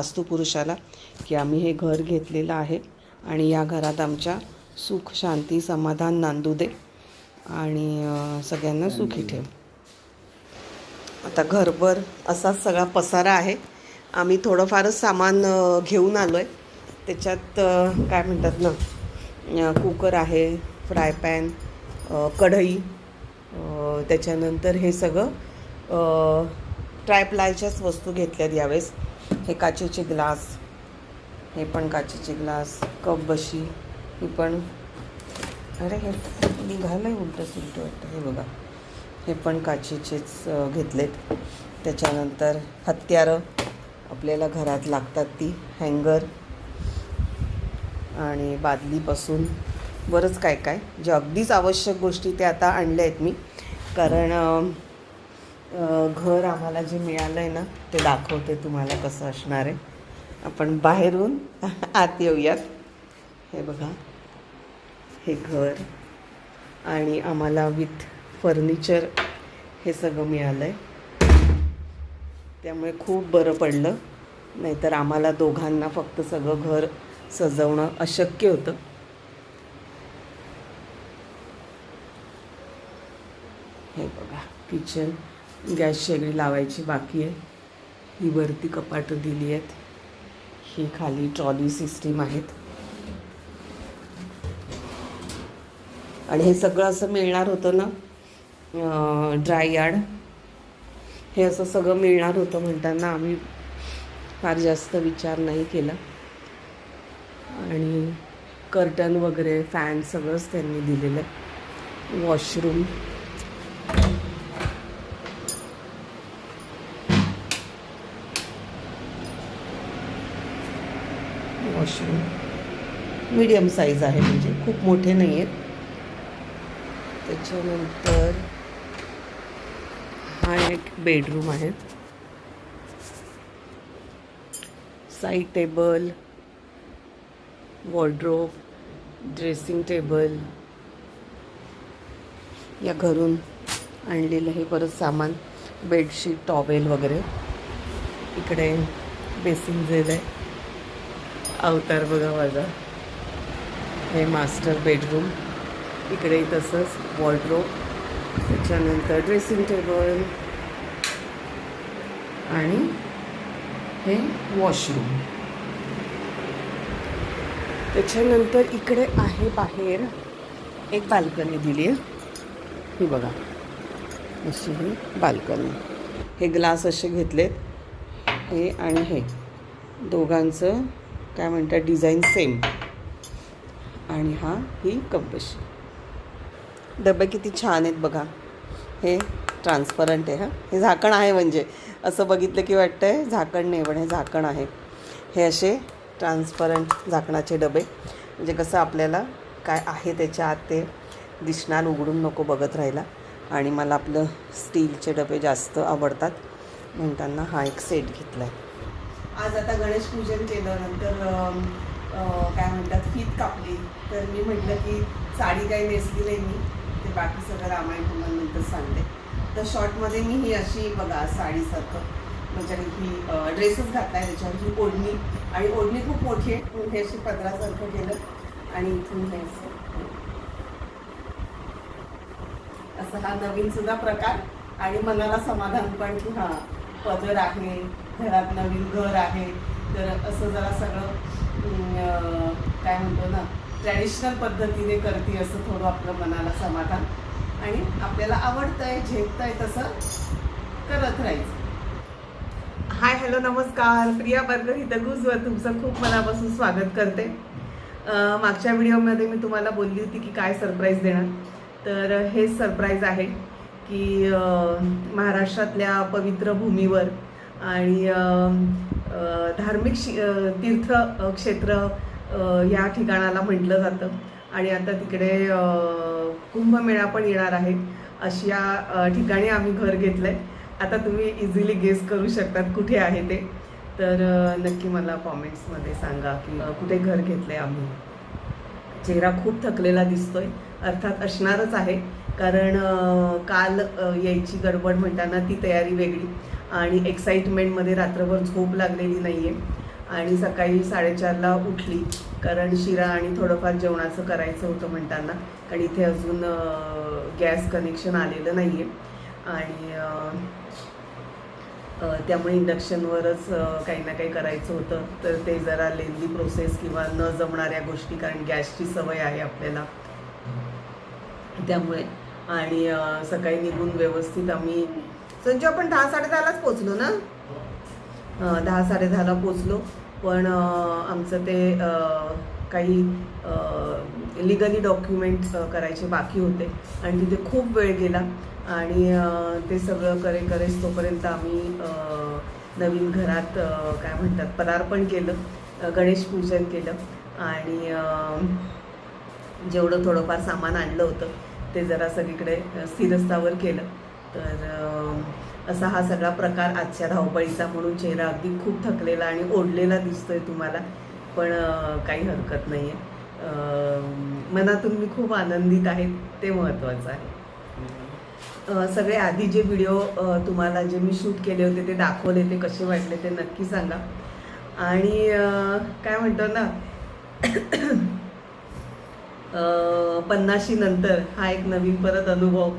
वास्तुपुरुषाला की आम्ही हे घर घेतलेलं आहे आणि या घरात आमच्या सुख शांती समाधान नांदू दे आणि सगळ्यांना सुखी ठेव. आता घरभर असाच सगळा पसारा आहे. आम्ही थोडंफारच सामान घेऊन आलो आहे त्याच्यात काय म्हणतात ना कुकर आहे फ्राय पॅन कढई त्याच्यानंतर हे सगळं ट्रायप्लायच्याच वस्तू घेतल्यात यावेळेस. हे काचेचे ग्लास हे पण काचेचे ग्लास कप बशी ही पण. अरे हे निघालं आहे उलटं सुलटं वाटतं. हे बघा. हे पण काचेचेच घेतलेत. त्याच्यानंतर हत्यारं आपल्याला घरात लागतात ती. हँगर आणि बादलीपासून. बरंच काय काय जे अगदीच आवश्यक गोष्टी ते आता आणल्या आहेत मी. कारण घर आम्हाला जे मिळालं आहे ना ते दाखवते तुम्हाला कसं असणार आहे. आपण बाहेरून आत येऊयात. हे बघा. हे घर आणि आम्हाला विथ फर्निचर हे सगळं मिळालं आहे त्यामुळे खूप बरं पडलं. नाहीतर आम्हाला दोघांना फक्त सगळं घर सजवणं अशक्य होतं. हे बघा. किचन. गॅस शेगडी लावायची बाकी आहे. ही वरती कपाटं दिली आहेत. ही खाली ट्रॉली सिस्टीम आहेत. आणि हे सगळं असं मिळणार होतं ना ड्राय यार्ड हे असं सगळं मिळणार होतं म्हणताना आम्ही फार जास्त विचार नाही केला. आणि कर्टन वगैरे फॅन सगळंच त्यांनी दिलेलं आहे. वॉशरूम वॉशरूम मीडियम साईज आहे म्हणजे खूप मोठे नाही आहेत त्याच्यानंतर हा एक बेडरूम आहे. Side table wardrobe dressing table या घरून आणलेलं हे परत सामान बेडशीट टॉवेल वगैरे. इकडे बेसिंग जेल आहे अवतार बघा माझा. हे मास्टर बेडरूम इकडे तसंच वॉर्ड्रोब त्याच्यानंतर ड्रेसिंग टेबल आणि हे वॉशरूम त्याच्यानंतर इकडे आहे बाहेर एक बाल्कनी दिली आहे. ही बघा. अशी ही बाल्कनी हे ग्लास असे घेतलेत. हे आणि हे. दोघांचं काय म्हणतात डिझाईन सेम आणि हा ही कपबशी डबे किती छान आहेत बघा. हे ट्रान्सपरंट आहे हां. हे झाकण आहे म्हणजे. असं बघितलं की वाटतं आहे झाकण नाही पण हे झाकण आहे. हे असे ट्रान्सपरंट झाकणाचे डबे. म्हणजे कसं आपल्याला काय आहे त्याच्या आत ते दिसणार उघडून नको बघत राहिला आणि मला आपलं स्टीलचे डबे जास्त आवडतात. म्हणताना हा एक सेट घेतला आहे आज आता गणेश पूजन केलं नंतर काय म्हणतात फीत कापली. तर मी म्हटलं की साडी काही नेसली नाही मी. ते बाकी सगळं रामायण तुम्हाला नंतर सांगते. तर शॉर्टमध्ये मी ही अशी बघा साडीसारखं म्हणजे ही ड्रेसच घातला आहे त्याच्यावर ही ओढणी. आणि ओढणी खूप मोठी आहे. हे अशी पदरासारखं केलं. आणि इथून हे असं. असं हा नवीन सुद्धा प्रकार. आणि मनाला समाधान पण की हा पदर आहे घरात नवीन घर आहे. तर असं जरा सगळं काय म्हणतो ना ट्रॅडिशनल पद्धतीने करते असं थोडं आपलं मनाला समाधान. आणि आपल्याला आवडतंय झेपतंय तसं करत राहायचं. हाय हॅलो नमस्कार. प्रिया बर्गर ही गुजवर तुमचं खूप मनापासून स्वागत करते. मागच्या व्हिडिओमध्ये मी तुम्हाला बोलली होती की काय सरप्राईज देणार. तर हे सरप्राईज आहे की महाराष्ट्रातल्या पवित्र भूमीवर आणि धार्मिक शि तीर्थ क्षेत्र या ठिकाणाला म्हटलं जातं. आणि आता तिकडे कुंभमेळा पण येणार आहे. अशा ठिकाणी आम्ही घर घेतलं आहे आता तुम्ही इझिली गेस करू शकतात कुठे आहे ते. तर नक्की मला कॉमेंट्समध्ये सांगा की कुठे घर घेतलं आहे आम्ही. चेहरा खूप थकलेला दिसतोय. अर्थात असणारच आहे. कारण काल यायची गडबड म्हणताना ती तयारी वेगळी. आणि एक्साइटमेंटमध्ये रात्रभर झोप लागलेली नाही आहे आणि सकाळी साडेचारला उठली कारण शिरा आणि थोडंफार जेवणाचं करायचं होतं म्हणताना. कारण इथे अजून गॅस कनेक्शन आलेलं नाही आहे आणि त्यामुळे इंडक्शनवरच काही ना काही करायचं होतं. तर ते जरा लेंदी प्रोसेस किंवा न जमणाऱ्या गोष्टी कारण गॅसची सवय आहे आपल्याला. त्यामुळे. आणि सकाळी निघून व्यवस्थित आम्ही संजू आपण दहा साडे दहालाच पोचलो ना? अ, दहा साडे दहाला पोचलो. पण आमचं ते काही लिगली डॉक्युमेंट करायचे बाकी होते. आणि तिथे खूप वेळ गेला. आणि ते सगळं करे करेच तोपर्यंत आम्ही नवीन घरात काय म्हणतात पदार्पण केलं. गणेश पूजन केलं. आणि जेवढं थोडंफार सामान आणलं होतं ते जरा सगळीकडे अ, स्थिरस्थावर केलं. तर असा हा सगळा प्रकार आजच्या धावपळीचा म्हणून चेहरा अगदी खूप थकलेला आणि ओढलेला दिसतोय तुम्हाला. पण काही हरकत नाही आहे मनातून मी खूप आनंदित आहे. ते महत्त्वाचं आहे. सगळे आधी जे व्हिडिओ तुम्हाला जे मी शूट केले होते ते दाखवले ते कसे वाटले ते नक्की सांगा. आणि काय म्हणतो ना पन्नाशी नंतर हा एक नवीन परत अनुभव.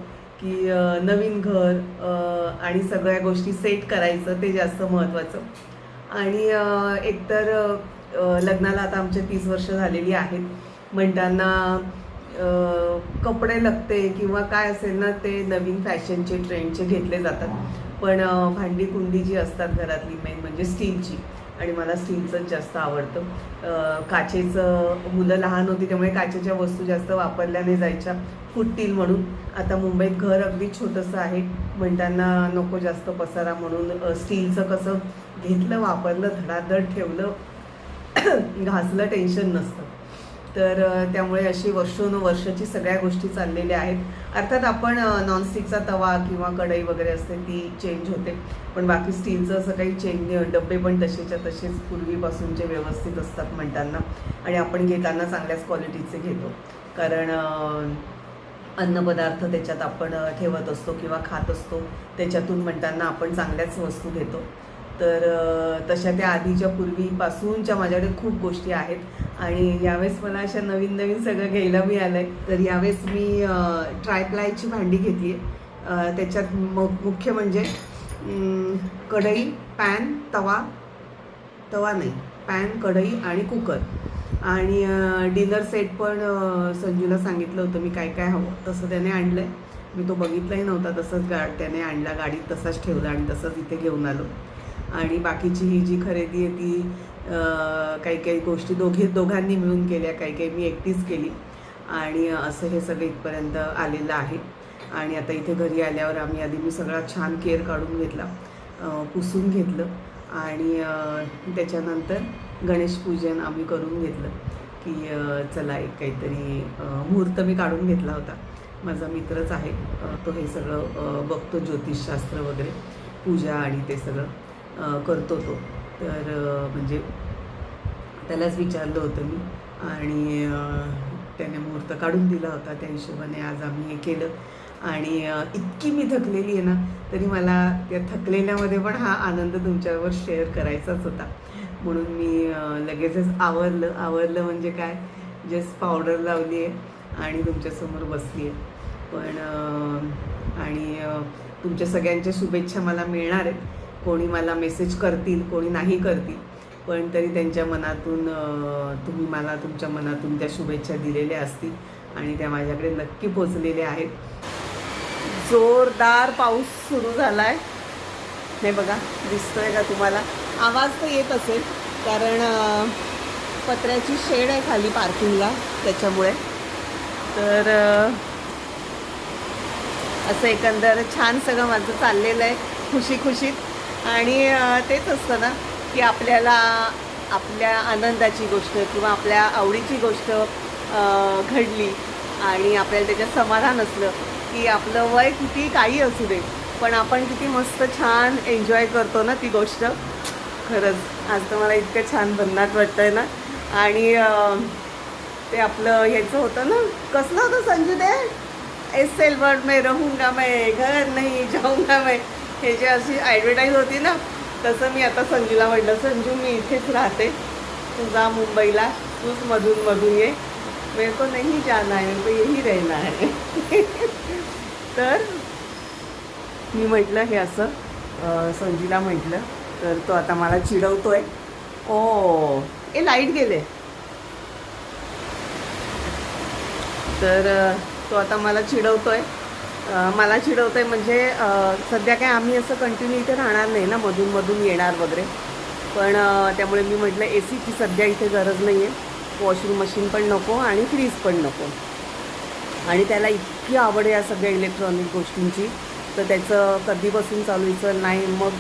की नवीन घर आणि सगळ्या गोष्टी सेट करायचं ते जास्त महत्त्वाचं आणि एकतर लग्नाला आता आमचे तीस वर्ष झालेली आहेत. म्हणताना कपडे लगते किंवा काय असेल ना ते नवीन फॅशनचे ट्रेंडचे घेतले जातात. पण भांडी कुंडी जी असतात घरातली मेन म्हणजे स्टीलची आणि मला स्टीलचंच जास्त आवडतं. काचेचं मुलं लहान होती त्यामुळे काचेच्या वस्तू जास्त वापरल्या नाही जायच्या फुटतील म्हणून. आता मुंबईत घर अगदी छोटंसं आहे. म्हणताना नको जास्त पसारा म्हणून स्टीलचं कसं घेतलं वापरलं धडाधड ठेवलं घासलं टेन्शन नसतं. तर त्यामुळे अशी वर्षानुवर्षाची सगळ्या गोष्टी चाललेल्या आहेत. अर्थात आपण नॉनस्टिकचा तवा किंवा कढई वगैरे असते ती चेंज होते. पण बाकी स्टीलचं असं काही चेंज डब्बे डबे पण तसेच्या तसेच पूर्वीपासूनचे व्यवस्थित असतात म्हणताना. आणि आपण घेताना चांगल्याच क्वालिटीचे घेतो. कारण अन्नपदार्थ त्याच्यात आपण ठेवत असतो किंवा खात असतो. त्याच्यातून म्हणताना आपण चांगल्याच वस्तू घेतो. तर तशा त्या आधीच्या पूर्वीपासूनच्या माझ्याकडे खूप गोष्टी आहेत. आणि यावेळेस मला अशा नवीन नवीन सगळं घ्यायला मिळालं आहे तर यावेळेस मी ट्रायप्लायची भांडी घेतली आहे त्याच्यात मु मुख्य म्हणजे कढई पॅन तवा तवा नाही. पॅन कढई आणि कुकर. आणि डिनर सेट पण संजूला सांगितलं होतं मी काय काय हवं? तसं त्याने आणलं आहे मी तो बघितलाही नव्हता तसंच गा त्याने आणला गाडीत तसाच ठेवला आणि तसंच इथे घेऊन आलो. आणि बाकीची ही जी खरेदी आहे ती काही काही गोष्टी दोघे दोघांनी मिळून केल्या काही काही मी एकटीच केली. आणि असं हे सगळं इथपर्यंत आलेलं आहे. आणि आता इथे घरी आल्यावर आम्ही आधी मी सगळा छान केअर काढून घेतला पुसून घेतलं. आणि त्याच्यानंतर गणेश पूजन आम्ही करून घेतलं की चला एक काहीतरी मुहूर्त मी काढून घेतला होता. माझा मित्रच आहे तो हे सगळं बघतो ज्योतिषशास्त्र वगैरे पूजा आणि ते सगळं. करतो तो. तर म्हणजे त्यालाच विचारलं होतं मी आणि त्याने मुहूर्त काढून दिला होता त्या हिशोबाने आज आम्ही हे केलं. आणि इतकी मी थकलेली आहे ना तरी मला त्या थकलेल्यामध्ये पण हा आनंद तुमच्यावर शेअर करायचाच होता. म्हणून मी लगेचच आवरलं. आवरलं म्हणजे काय? जस्ट पावडर लावली आहे आणि तुमच्यासमोर बसली आहे. पण आणि तुमच्या सगळ्यांच्या शुभेच्छा मला मिळणार आहेत. कोणी मला मेसेज करतील कोणी नाही करतील. पण तरी त्यांच्या मनातून तुम्ही मला तुमच्या मनातून त्या शुभेच्छा दिलेल्या असतील आणि त्या माझ्याकडे नक्की पोचलेल्या आहेत. जोरदार पाऊस सुरू झाला आहे हे बघा दिसतोय का तुम्हाला? आवाज तर येत असेल कारण पत्र्याची शेड आहे खाली पार्किंगला त्याच्यामुळे. तर असं एकंदर छान सगळं माझं चाललेलं आहे खुशी खुशीत आणि तेच असतं ना की आपल्याला आपल्या आनंदाची गोष्ट किंवा आपल्या आवडीची गोष्ट घडली आणि आपल्याला त्याच्यात समाधान असलं की आपलं वय किती काही असू दे पण आपण किती मस्त छान एन्जॉय करतो ना ती गोष्ट. खरंच आज तर मला इतकं छान भन्नाट वाटतंय ना. आणि ते आपलं ह्याचं होतं ना कसलं होतं संजू दे? एस सेलवर वर्ड में रहूंगा मैं घर नाही जाऊंगा मैं. हे जे अशी ॲडव्हर्टाईज होती ना तसं मी आता संजूला म्हटलं संजू मी इथेच राहते. तू जा मुंबईला तूच मधून मधून ये. मेरे को नहीं जाना है मेरे को यही रहना है तर मी म्हटलं हे असं संजीला संजूला म्हटलं तर तो आता मला चिडवतोय. ओ ए लाइट गेले. तर तो आता मला चिडवतोय. मला मला आहे म्हणजे सध्या काय आम्ही असं कंटिन्यू इथे राहणार नाही ना मधून मधून येणार वगैरे. पण त्यामुळे मी म्हटलं ए सीची सध्या इथे गरज नाही आहे वॉशिंग मशीन पण नको आणि फ्रीज पण नको. आणि त्याला इतकी आवड आहे या सगळ्या इलेक्ट्रॉनिक गोष्टींची. तर त्याचं कधीपासून चालूचं नाही मग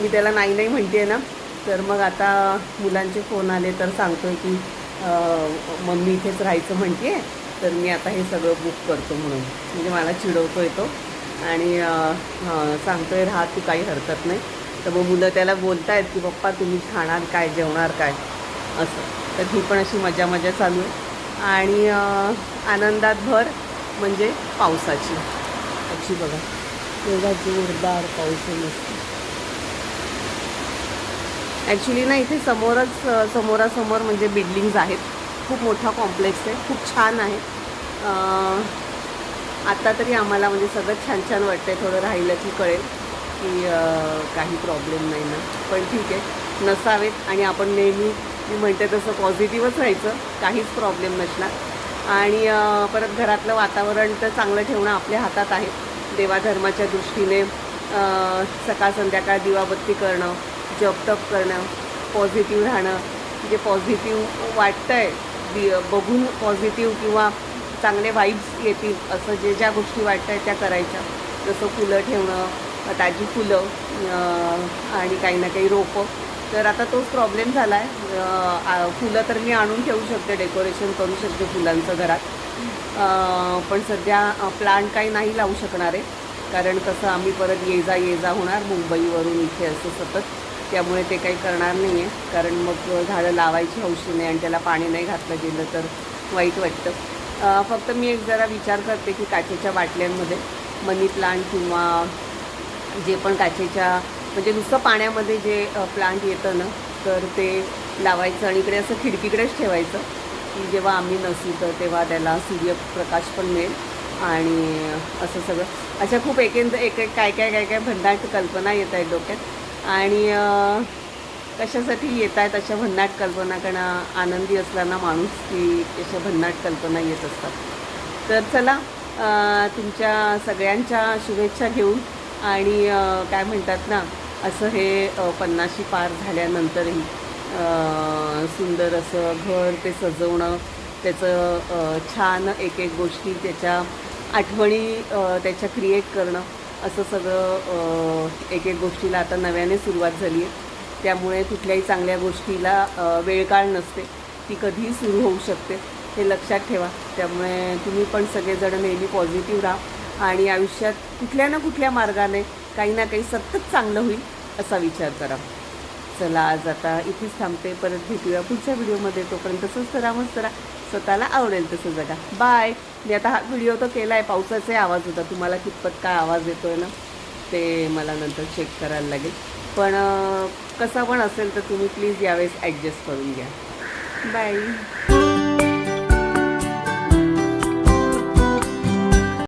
मी त्याला नाही नाही म्हणते आहे ना. तर मग आता मुलांचे फोन आले तर सांगतो आहे की मम्मी इथेच राहायचं म्हणते आहे तर मी आता हे सगळं बुक करतो म्हणून. म्हणजे मला चिडवतो येतो आणि अ, सांगतोय राहा तू काही हरकत नाही. तर मग मुलं त्याला बोलतायत की पप्पा तुम्ही खाणार काय जेवणार काय? असं. तर ही पण अशी मजा मजा चालू आहे. आणि आनंदात भर म्हणजे पावसाची. अशी बघा. एवढा जोरदार पाऊस आहे मस्त. ॲक्च्युली ना इथे समोरच समोरासमोर म्हणजे बिल्डिंग्ज आहेत. खूप मोठा कॉम्प्लेक्स आहे. खूप छान आहे. आत्ता तरी आम्हाला म्हणजे सगळं छान छान वाटतंय थोडं राहिलं की कळेल की काही प्रॉब्लेम नाही ना. पण ठीक आहे नसावेत आणि आपण नेहमी मी म्हणते तसं पॉझिटिव्हच राहायचं काहीच प्रॉब्लेम नसणार. आणि परत घरातलं वातावरण तर चांगलं ठेवणं आपल्या हातात आहे. देवाधर्माच्या दृष्टीने सकाळ संध्याकाळ दिवाबत्ती करणं जपतप करणं पॉझिटिव्ह राहणं. जे पॉझिटिव्ह वाटतं आहे दि बघून पॉझिटिव्ह किंवा चांगले वाईब्स येतील असं जे ज्या गोष्टी वाटत आहेत त्या करायच्या. जसं फुलं ठेवणं ताजी फुलं आणि काही ना काही रोपं. तर आता तोच प्रॉब्लेम झाला आहे फुलं तर मी आणून ठेवू शकते डेकोरेशन करू शकते फुलांचं घरात. पण सध्या प्लांट काही नाही लावू शकणार. आहे कारण कसं आम्ही परत ये जा ये जा होणार मुंबईवरून इथे असं सतत. त्यामुळे ते काही करणार नाही आहे कारण मग झाडं लावायची हौशी नाही आणि त्याला पाणी नाही घातलं गेलं तर वाईट वाटतं. फक्त मी एक जरा विचार करते की काचेच्या बाटल्यांमध्ये मनी प्लांट किंवा जे पण काचेच्या म्हणजे नुसतं पाण्यामध्ये जे प्लांट येतं ना तर ते लावायचं आणि इकडे असं खिडकीकडेच ठेवायचं की जेव्हा आम्ही नसू तर तेव्हा त्याला सूर्यप्रकाश पण मिळेल आणि असं सगळं. अशा खूप एकेंद एक एक काय काय काय काय भन्नाट कल्पना येत आहेत डोक्यात. आणि कशासाठी येत आहेत अशा भन्नाट कल्पना कारण आनंदी असताना माणूस की अशा भन्नाट कल्पना येत असतात. तर चला तुमच्या सगळ्यांच्या शुभेच्छा घेऊन आणि काय म्हणतात ना असं हे पन्नाशी पार झाल्यानंतरही सुंदर असं घर ते सजवणं त्याचं छान एक एक गोष्टी त्याच्या आठवणी त्याच्या क्रिएट करणं असं सगळं एक एक गोष्टीला आता नव्याने सुरुवात झाली आहे. त्यामुळे कुठल्याही चांगल्या गोष्टीला वेळकाळ नसते. ती कधीही सुरू होऊ शकते. हे लक्षात ठेवा. त्यामुळे तुम्ही पण सगळेजण नेहमी पॉझिटिव्ह राहा आणि आयुष्यात कुठल्या ना कुठल्या मार्गाने काही ना काही सतत चांगलं होईल असा विचार करा. चला आज आता इथेच थांबते. परत भेटूया पुढच्या व्हिडिओमध्ये. तोपर्यंत तसंच करा मस्त करा स्वतःला आवडेल तसं जगा. बाय. मी आता हा व्हिडिओ तर केला आहे पावसाचाही आवाज होता. तुम्हाला कितपत काय आवाज येतो आहे ना ते मला नंतर चेक करायला लागेल. पण कसा पण असेल तर तुम्ही प्लीज यावेळेस ॲडजस्ट करून घ्या. बाय